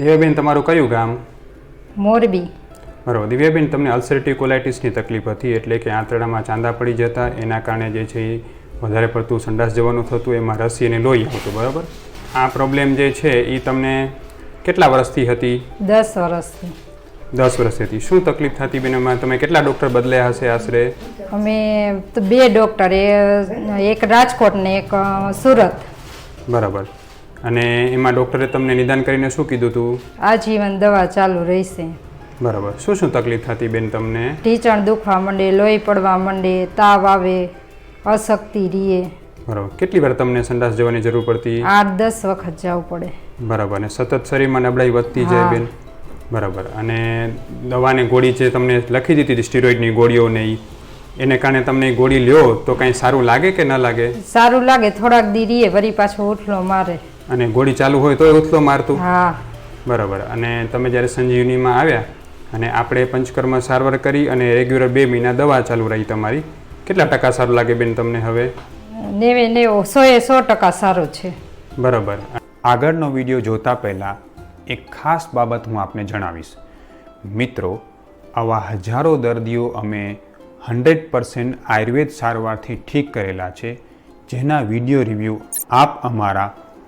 દિવ્યાબેન તમારું કયું ગામ? મોરબી. બરાબર. દિવ્યાબેન તમને અલ્સરેટિવ કોલાઇટિસની તકલીફ હતી એટલે કે આંતરડામાં ચાંદા પડી જતા એના કારણે જે છે એ વધારે પડતું સંડાસ જવાનું થતું એમાં રસી અને લોહી આવતું બરાબર? આ પ્રોબ્લેમ જે છે એ તમને કેટલા વર્ષથી હતી? દસ વર્ષથી. દસ વર્ષથી હતી. શું તકલીફ થતી બેન? એમાં તમે કેટલા ડૉક્ટર બદલ્યા હશે આશરે? અમે તો બે ડૉક્ટર એક રાજકોટ ને એક સુરત. બરાબર. અને એમાં ડૉક્ટરે તમને નિદાન કરીને શું કીધું હતું આજીવન દવા ચાલુ રહેશે. બરાબર. શું શું તકલીફ થતી બેન તમને? ઢીચણ દુખવા માંડે લોહી પડવા માંડે તાવ આવે અશક્તિ રીએ. બરાબર. કેટલી વાર તમને સંડાસ જવાની જરૂર પડતી? આઠ દસ વખત જવું પડે. બરાબર. અને સતત શરીરમાં નબળાઈ વધતી જાય બેન? બરાબર. અને દવાને ગોળી જે તમને લખી દીધી હતી સ્ટીરોઇડની ગોળીઓ એ એને કારણે તમને ગોળી લ્યો તો કાંઈ સારું લાગે કે ન લાગે? સારું લાગે થોડાક દી રીએ વરી પાછો ઉઠલો મારે. અને ગોળી ચાલુ હોય તોય ઉથલો મારતું. હા. બરાબર. અને તમે જ્યારે સંજીવનીમાં આવ્યા અને આપણે પંચકર્મ સારવાર કરી અને રેગ્યુલર બે મહિના દવા ચાલુ રહી તમારી કેટલા ટકા સારું લાગે બેન તમને હવે? નેવે નેવો સોએ સો ટકા સારું છે. બરાબર. આગળનો વીડિયો જોતા પહેલાં એક ખાસ બાબત હું આપને જણાવીશ. મિત્રો આવા હજારો દર્દીઓ અમે હંડ્રેડ પર્સન્ટ આયુર્વેદ સારવારથી ઠીક કરેલા છે જેના વીડિયો રિવ્યૂ આપ અમારા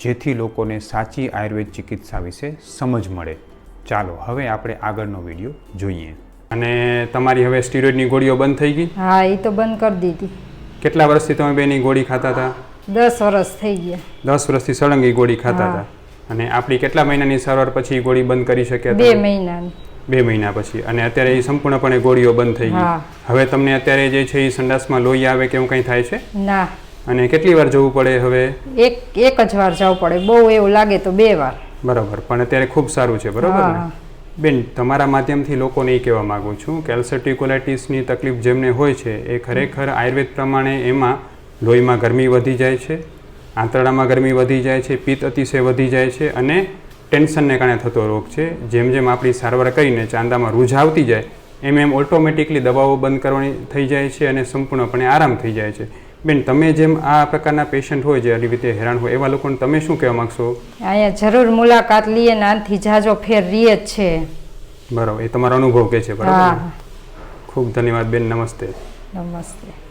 જેથી લોકોને સાચી આયુર્વેદ ચિકિત્સા વિશે સમજ મળે. ચાલો હવે આપણે આગળનો વીડિયો જોઈએ. અને તમારી હવે સ્ટીરોઇડની ગોળીઓ બંધ થઈ ગઈ? હા એ તો બંધ કરી દીધી. કેટલા વર્ષથી તમે બેની ગોળી ખાતા હતા? દસ વર્ષ થઈ ગયા. દસ વર્ષથી સળંગી ગોળી ખાતા હતા. અને આપણી કેટલા મહિનાની સારવાર પછી ગોળી બંધ કરી શક્યા બે મહિનાની. બે મહિના પછી. અને અત્યારે એ સંપૂર્ણપણે ગોળીઓ બંધ થઈ ગઈ. હવે તમને અત્યારે જે છે એ સંડાસમાં લોહી આવે કે એવું કંઈ થાય છે? ના. અને કેટલી વાર જવું પડે હવે? એક એક જ વાર જવું પડે. બહુ એવું લાગે તો બે વાર. બરાબર. પણ અત્યારે ખૂબ સારું છે બરાબર ને? બેન તમારા માધ્યમથી લોકોને એ કહેવા માગું છું કે અલ્સર્ટિકોલાઇટિસની તકલીફ જેમને હોય છે એ ખરેખર આયુર્વેદ પ્રમાણે એમાં લોહીમાં ગરમી વધી જાય છે આંતરડામાં ગરમી વધી જાય છે પિત્ત અતિશય વધી જાય છે અને ટેન્શનને કારણે થતો રોગ છે. જેમ જેમ આપણી સારવાર કરીને ચાંદામાં રૂઝ આવતી જાય એમ એમ ઓટોમેટિકલી દવાઓ બંધ કરવાની થઈ જાય છે અને સંપૂર્ણપણે આરામ થઈ જાય છે. બેન તમે જેમ આ પ્રકારના પેશન્ટ હોય જે આવી રીતે હેરાન હોય એવા લોકોને તમે શું કહેવા માંગશો? અહીંયા જરૂર મુલાકાત લઈએ ને આનાથી જાજો ફેર રીએ જ છે. બરાબર એ તમારો અનુભવ કે છે બરાબર? ખૂબ ધન્યવાદ બેન નમસ્તે. નમસ્તે.